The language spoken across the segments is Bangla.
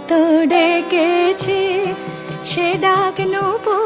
কত ডেকেছি সে ডাক নূপুর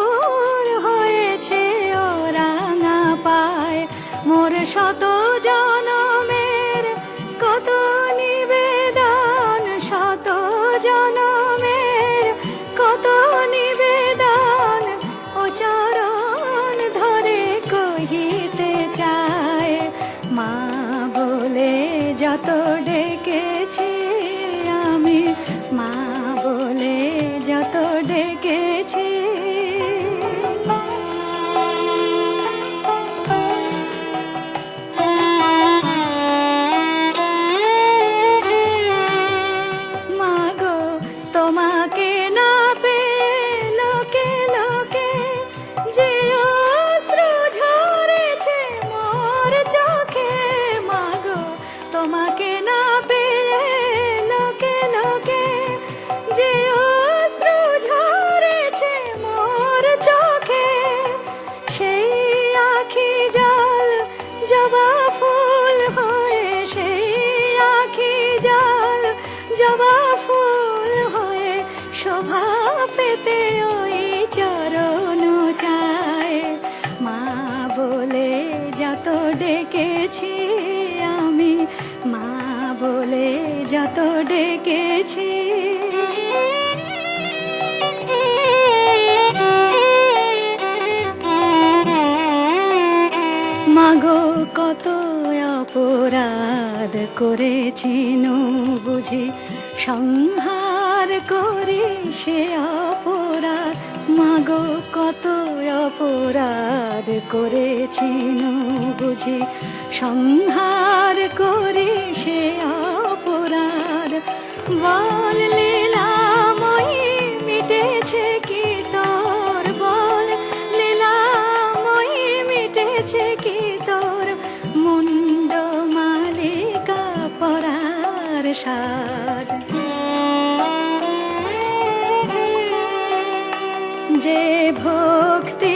শোভা পেতে ওই চরণ চায়। মা বলে যত ডেকেছি আমি। মা বলে যত ডেকেছি। মাগো কত অপরাধ করেছি নু বুঝি। সংহার করে সে অপরাধ? মাগো, কত অপরাধ করেছি নু বুঝি সংহার করে সে অপরাধ। বল লীলাময়ী, মিটেছে কি তোর বল? মিটেছে কি তোর? সাদ जे भोक्ति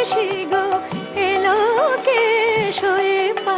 কেশি গো এলো কে শোয়ে পায়ে